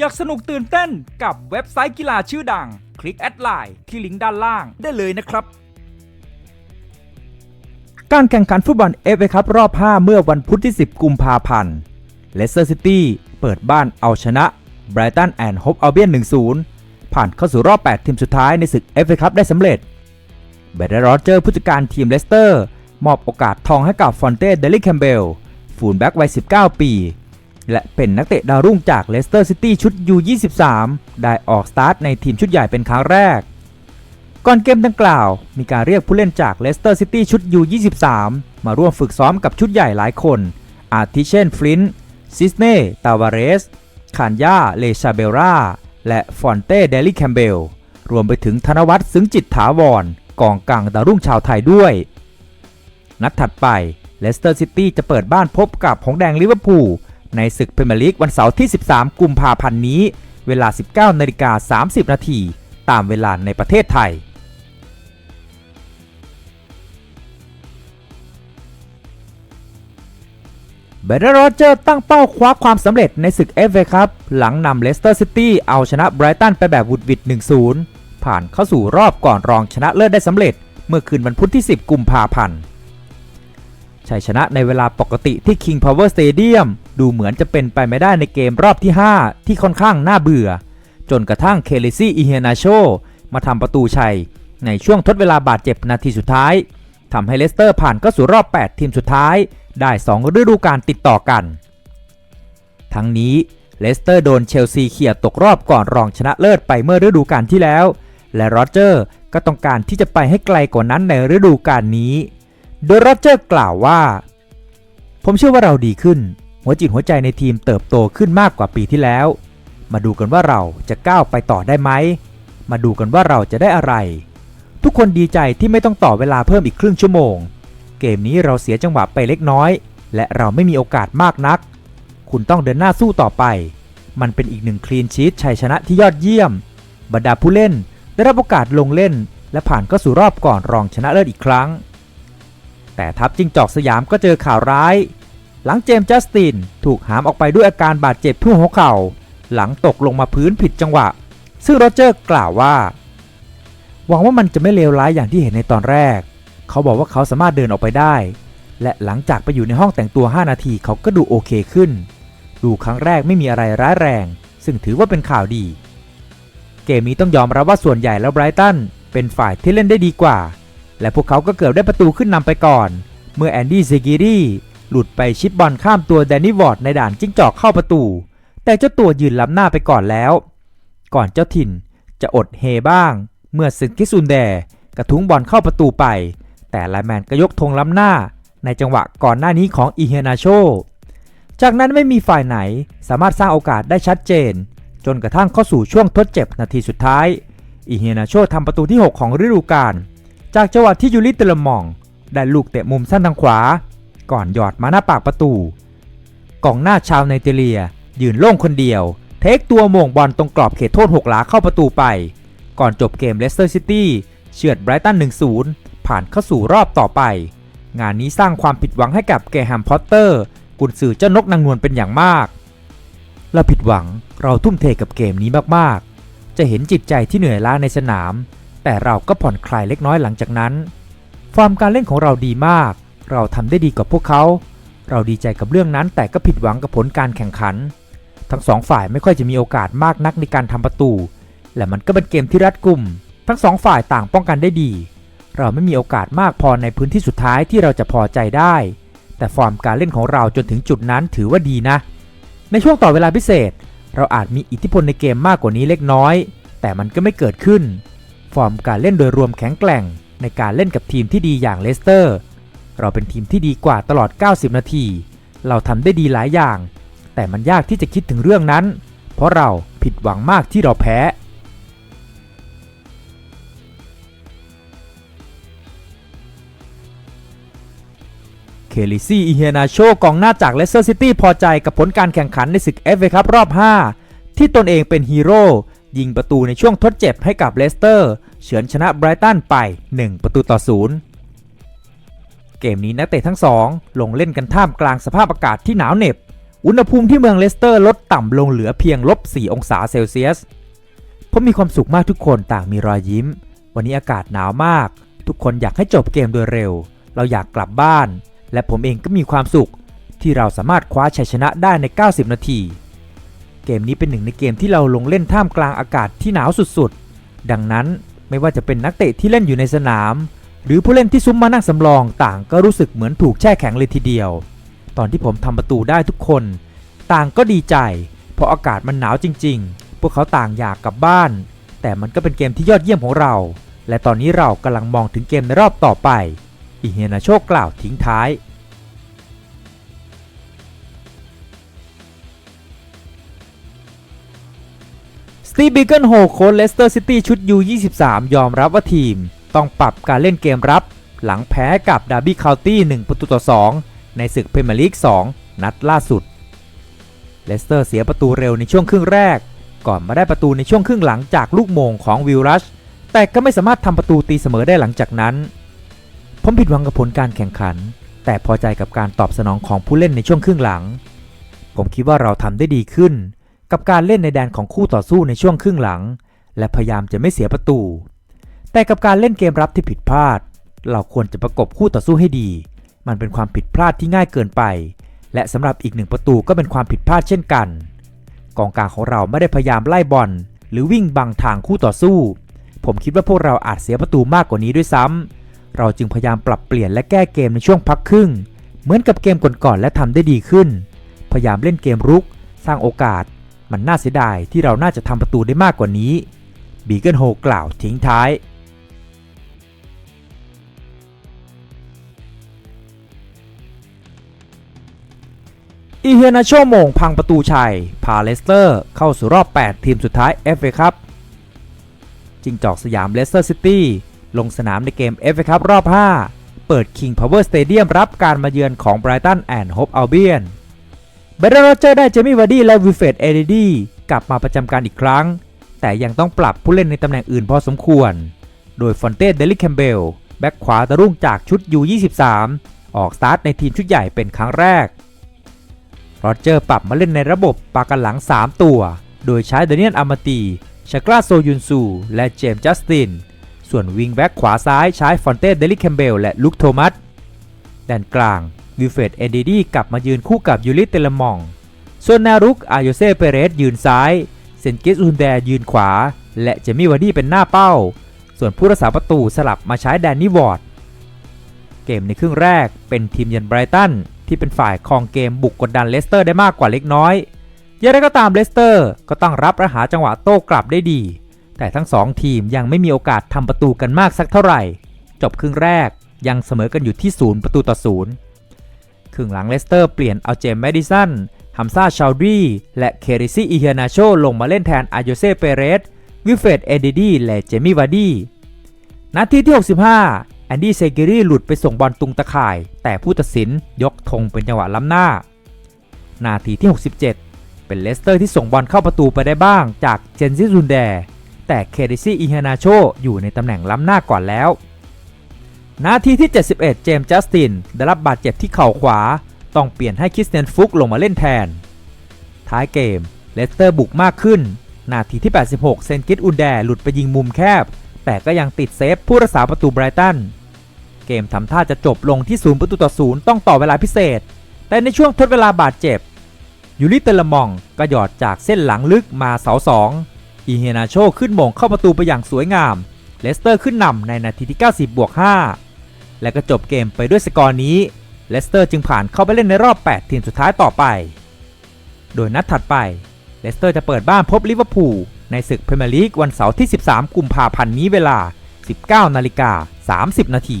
อยากสนุกตื่นเต้นกับเว็บไซต์กีฬาชื่อดัง คลิกแอดไลน์ที่ลิงก์ด้านล่างได้เลยนะครับ การแข่งขันฟุตบอลเอฟเอคัพรอบ 5 เมื่อวันพุธที่ 10 กุมภาพันธ์เลสเตอร์ซิตี้เปิดบ้านเอาชนะไบรตันแอนด์โฮปอัลเบียน 1-0 ผ่านเข้าสู่รอบ 8 ทีมสุดท้ายในศึกเอฟเอคัพได้สำเร็จเบรดโรเจอร์ผู้จัดการทีมเลสเตอร์ มอบโอกาสทองให้กับฟอนเต้เดลิแคมเบล ฟูลแบ็กวัย 19 ปี และเป็นนักเตะดาวรุ่งจากเลสเตอร์ซิตี้ชุด U23 ได้ออกสตาร์ทในทีมชุดใหญ่เป็นครั้งแรก ก่อนเกมดังกล่าว มีการเรียกผู้เล่นจากเลสเตอร์ซิตี้ชุด U23 มาร่วมฝึกซ้อมกับชุดใหญ่หลายคน อาทิเช่นฟลินต์ซิสเน่ ตาวาเรส คานยา เลชาเบลราและฟอนเต้ เดลิแคมเบล รวมไปถึงธนวัฒน์ซึ้งจิตถาวร กองกลางดาวรุ่งชาวไทยด้วย นัดถัดไปเลสเตอร์ซิตี้จะเปิดบ้านพบกับหงแดงลิเวอร์พูล ในศึกพรีเมียร์ลีกวันเสาร์ที่ 13 กุมภาพันธ์นี้ เวลา 19นาฬิกา30 นาทีตามเวลาในประเทศไทยเบรโรเจอร์ตั้งเป้าคว้าความสำเร็จในศึก FA ครับ หลังนำเลสเตอร์ซิตี้เอาชนะไบรตันไปแบบวุดวิด 1-0 ผ่านเข้าสู่รอบก่อนรองชนะเลิศได้สำเร็จ เมื่อคืนวันพุธที่ 10 กุมภาพันธ์ชัยชนะในเวลาปกติที่ King Power Stadium ดูเหมือนจะเป็นไปไม่ได้ในเกมรอบที่ 5 ที่ค่อนข้างน่าเบื่อ จนกระทั่งเคเลซี่อิเฮนาโชมาทำประตูชัย ในช่วงทดเวลาบาดเจ็บนาทีสุดท้ายทำให้เลสเตอร์ผ่านเข้าสู่รอบ 8 ทีมสุดท้าย ได้ 2 ฤดูกาลติดต่อกัน ทั้งนี้เลสเตอร์โดนเชลซีเขี่ยตกรอบก่อนรองชนะเลิศไปเมื่อฤดูกาลที่แล้ว และโรเจอร์ก็ต้องการที่จะไปให้ไกลกว่านั้นในฤดูกาลนี้ โดยโรเจอร์กล่าวว่า ผมเชื่อว่าเราดีขึ้น หัวจิตหัวใจในทีมเติบโตขึ้นมากกว่าปีที่แล้ว มาดูกันว่าเราจะก้าวไปต่อได้ไหม มาดูกันว่าเราจะได้อะไร ทุกคนดีใจที่ไม่ต้องต่อเวลาเพิ่มอีกครึ่งชั่วโมง เกมนี้เราเสียจังหวะไปเล็กน้อย และเราไม่มีโอกาสมากนัก คุณต้องเดินหน้าสู้ต่อไป มันเป็นอีกหนึ่งคลีนชีตชัยชนะที่ยอดเยี่ยม บรรดาผู้เล่นได้รับโอกาสลงเล่น และผ่านเข้าสู่รอบก่อนรองชนะเลิศอีกครั้ง แต่ทัพจิงจอกสยามก็เจอข่าวร้าย หลังเจมส์จัสตินถูกหามออกไปด้วยอาการบาดเจ็บที่หัวเข่า หลังตกลงมาพื้นผิดจังหวะ ซึ่งโรเจอร์กล่าวว่า หวังว่ามันจะไม่เลวร้ายอย่างที่เห็นในตอนแรก เขาบอกว่าเขาสามารถเดินออกไปได้ และหลังจากไปอยู่ในห้องแต่งตัว 5 นาทีเขาก็ดูโอเคขึ้น ดูครั้งแรกไม่มีอะไรร้ายแรง ซึ่งถือว่าเป็นข่าวดี เกมนี้ต้องยอมรับว่าส่วนใหญ่แล้วไบรตันเป็นฝ่ายที่เล่นได้ดีกว่า และพวกเขาก็เกือบได้ประตูขึ้นนำไปก่อน เมื่อแอนดี้เซกิรี หลุดไปชิปบอลข้ามตัวแดนนี่วอร์ดในด่านจิ้งจอกเข้าประตู แต่เจ้าตัวยืนล้ำหน้าไปก่อนแล้ว ก่อนเจ้าถิ่นจะอดเฮบ้าง เมื่อซึนกิซุนแดกระทุ้งบอลเข้าประตูไป แต่ไลแมนก็ยกธงล้ำหน้า ในจังหวะก่อนหน้านี้ของอิเฮนาโช จากนั้นไม่มีฝ่ายไหนสามารถสร้างโอกาสได้ชัดเจน จนกระทั่งเข้าสู่ช่วงทดเจ็บนาทีสุดท้าย อิเฮนาโชทำประตูที่ 6 ของฤดูกาล จากจังหวะที่ยูริเตลมองได้ลูกเตะมุมสั้นทางขวา ก่อนหยอดมาหน้าปากประตู กองหน้าชาวไนจีเรีย ยืนโล่งคนเดียว เทคตัวโมงบอลตรงกรอบเขตโทษ6หลาเข้าประตูไป ก่อนจบเกมเลสเตอร์ซิตี้เฉือดไบรตัน 1-0 ผ่านเข้าสู่รอบต่อไป งานนี้สร้างความผิดหวังให้กับเกแฮมพอตเตอร์ กุนสื่อเจ้านกนางนวลเป็นอย่างมาก เราผิดหวังเราทุ่มเทกับเกมนี้มากๆ จะเห็นจิตใจที่เหนื่อยล้าในสนาม แต่เราก็ผ่อนคลายเล็กน้อยหลังจากนั้น ฟอร์มการเล่นของเราดีมาก เราทำได้ดีกว่าพวกเขา เราดีใจกับเรื่องนั้นแต่ก็ผิดหวังกับผลการแข่งขัน ทั้งสองฝ่ายไม่ค่อยจะมีโอกาสมากนักในการทำประตู และมันก็เป็นเกมที่รัดกุม ทั้งสองฝ่ายต่างป้องกันได้ดี เราไม่มีโอกาสมากพอในพื้นที่สุดท้ายที่เราจะพอใจได้ แต่ฟอร์มการเล่นของเราจนถึงจุดนั้นถือว่าดีนะ ในช่วงต่อเวลาพิเศษ เราอาจมีอิทธิพลในเกมมากกว่านี้เล็กน้อย แต่มันก็ไม่เกิดขึ้น ฟอร์มการเล่นโดยรวมแข็งแกร่งในการเล่นกับทีมที่ดีอย่างเลสเตอร์ เราเป็นทีมที่ดีกว่าตลอด 90 นาที เราทำได้ดีหลายอย่าง แต่มันยากที่จะคิดถึงเรื่องนั้น เพราะเราผิดหวังมากที่เราแพ้ เคลิซี่ อิเฮนาโชกองหน้าจากเลสเตอร์ซิตี้พอใจกับผลการแข่งขันในศึกเอฟเอคัพรอบ 5 ที่ตนเองเป็นฮีโร่ยิงประตูในช่วงทดเจ็บให้กับเลสเตอร์ เฉือนชนะไบรตันไป 1 ประตูต่อ 0 เกมนี้นักเตะทั้งสองลงเล่นกันท่ามกลางสภาพอากาศที่หนาวเหน็บ อุณหภูมิที่เมืองเลสเตอร์ลดต่ำลงเหลือเพียงลบ 4 องศาเซลเซียส ผมมีความสุขมากทุกคนต่างมีรอยยิ้ม วันนี้อากาศหนาวมาก ทุกคนอยากให้จบเกมโดยเร็ว เราอยากกลับบ้าน และผมเองก็มีความสุข ที่เราสามารถคว้าชัยชนะได้ใน 90 นาที เกมนี้เป็นหนึ่งในเกมที่เราลงเล่นท่ามกลางอากาศที่หนาวสุดๆ ดังนั้นไม่ว่าจะเป็นนักเตะที่เล่นอยู่ในสนาม หรือผู้เล่นที่ซุ้มมานั่งสำรองต่างก็รู้สึกเหมือนถูกแช่แข็งเลยทีเดียว ตอนที่ผมทำประตูได้ทุกคน ต่างก็ดีใจ เพราะอากาศมันหนาวจริง ๆ พวกเขาต่างอยากกลับบ้าน แต่มันก็เป็นเกมที่ยอดเยี่ยมของเรา และตอนนี้เรากำลังมองถึงเกมในรอบต่อไป อิเฮนาโชกล่าวทิ้งท้ายสตีบิเกิลโฮโค้ชเลสเตอร์ซิตี้ชุด U23 ยอมรับว่าทีม ต้องปรับการเล่นเกมรับ หลังแพ้กับดาร์บี้คาวตี้1ประตูต่อ 2 ในศึกพรีเมียร์ลีก 2 นัดล่าสุด เลสเตอร์เสียประตูเร็วในช่วงครึ่งแรก ก่อนมาได้ประตูในช่วงครึ่งหลังจากลูกโมงของวิลรัช แต่ก็ไม่สามารถทำประตูตีเสมอได้หลังจากนั้น ผมผิดหวังกับผลการแข่งขัน แต่พอใจกับการตอบสนองของผู้เล่นในช่วงครึ่งหลัง ผมคิดว่าเราทำได้ดีขึ้น กับการเล่นในแดนของคู่ต่อสู้ในช่วงครึ่งหลัง และพยายามจะไม่เสียประตู แต่กับการเล่นเกมรับที่ผิดพลาด เราควรจะประกบคู่ต่อสู้ให้ดี มันเป็นความผิดพลาดที่ง่ายเกินไป และสำหรับอีกหนึ่งประตูก็เป็นความผิดพลาดเช่นกัน กองกลางของเราไม่ได้พยายามไล่บอล หรือวิ่งบังทางคู่ต่อสู้ ผมคิดว่าพวกเราอาจเสียประตูมากกว่านี้ด้วยซ้ำเราจึงพยายามปรับเปลี่ยนและแก้เกมในช่วงพักครึ่ง เหมือนกับเกมก่อนๆและทำได้ดีขึ้น พยายามเล่นเกมรุก สร้างโอกาส มันน่าเสียดายที่เราน่าจะทำประตูได้มากกว่านี้บีเกิลโฮกล่าวทิ้งท้าย อีเฮนาโชโมงพังประตูชัย พาเลสเตอร์ เข้าสู่รอบ 8 ทีมสุดท้าย FA ครับจิงจอกสยามเลสเตอร์ซิตี้ลงสนามในเกม FA ครับรอบ 5 เปิด King Power Stadium รับการมาเยือนของ Brighton and Hove Albion เบรโรเจอร์ได้เจมี่วาร์ดี้และวิเฟดเอเดดีกลับมาประจำการอีกครั้ง แต่ยังต้องปรับผู้เล่นในตำแหน่งอื่นพอสมควร โดยฟอนเต้เดลิแคมเบลแบ็กขวาตะรุ่งจากชุด U23 ออกสตาร์ทในทีมชุดใหญ่เป็นครั้งแรก โรเจอร์ปรับมาเล่นในระบบปากันหลัง 3 ตัว โดยใช้เดเนียนอามาตีชากราโซยุนซู และเจมส์จัสติน ส่วนวิงแบ็กขวาซ้ายใช้ฟอนเต้เดลิแคมเบลและลุคโทมัสแดนกลางวิเฟดเอเดดี้กลับมายืนคู่กับยูริเตลมอง ส่วนนารุกอายโยเซเปเรสยืนซ้าย เซนกิสอุนแดยืนขวา และเจมี่วาร์ดี้เป็นหน้าเป้า ส่วนผู้รักษาประตูสลับมาใช้แดนนี่วอร์ด เกมในครึ่งแรกเป็นทีมเยือนไบรตัน ที่เป็นฝ่ายครองเกมบุกกดดันเลสเตอร์ได้มากกว่าเล็กน้อยอย่างไรก็ตามเลสเตอร์ก็ต้องรับและหาจังหวะโต้กลับได้ดี แต่ทั้งสองทีมยังไม่มีโอกาสทำประตูกันมากสักเท่าไหร่ จบครึ่งแรกยังเสมอกันอยู่ที่ศูนย์ประตูต่อศูนย์ครึ่งหลังเลสเตอร์เปลี่ยนเอาเจมส์แมดิสันฮัมซาชาวดีและเคริซี่อีเฮนาโชลงมาเล่นแทนอาโยเซเปเรสวิเฟดเอเดดีและเจมี่วาร์ดีนาทีที่ 65 แอนดี้เซกิรีหลุดไปส่งบอลตุงตะข่าย แต่ผู้ตัดสินยกธงเป็นจังหวะล้ำหน้า นาทีที่ 67 เป็นเลสเตอร์ที่ส่งบอลเข้าประตูไปได้บ้างจากเจนซิซุนแด แต่เคเดซี่อิเฮนาโชอยู่ในตำแหน่งล้ำหน้าก่อนแล้ว นาทีที่ 71 เจมส์จัสติน ได้รับบาดเจ็บที่เข่าขวา ต้องเปลี่ยนให้คริสเตียนฟุกลงมาเล่นแทน ท้ายเกมเลสเตอร์บุกมากขึ้น นาทีที่ 86 เซนกิตอุนแดหลุดไปยิงมุมแคบ แต่ก็ยังติดเซฟผู้รักษาประตูไบรตัน เกมทำท่าจะจบลงที่ศูนย์ประตูต่อศูนย์ต้องต่อเวลาพิเศษ แต่ในช่วงทดเวลาบาดเจ็บ ยูริเตลมองก็หยอดจากเส้นหลังลึกมาเสาสองอีเฮนาโชขึ้นโมงเข้าประตูไปอย่างสวยงาม เลสเตอร์ขึ้นนำในนาทีที่ 90บวก5และก็จบเกมไปด้วยสกอร์นี้ เลสเตอร์จึงผ่านเข้าไปเล่นในรอบ 8 ทีมสุดท้ายต่อไป โดยนัดถัดไป เลสเตอร์จะเปิดบ้านพบลิเวอร์พูล ในศึกพรีเมียร์ลีกวันเสาร์ที่ 13 กุมภาพันธ์นี้เวลา 19 นาฬิกา 30 นาที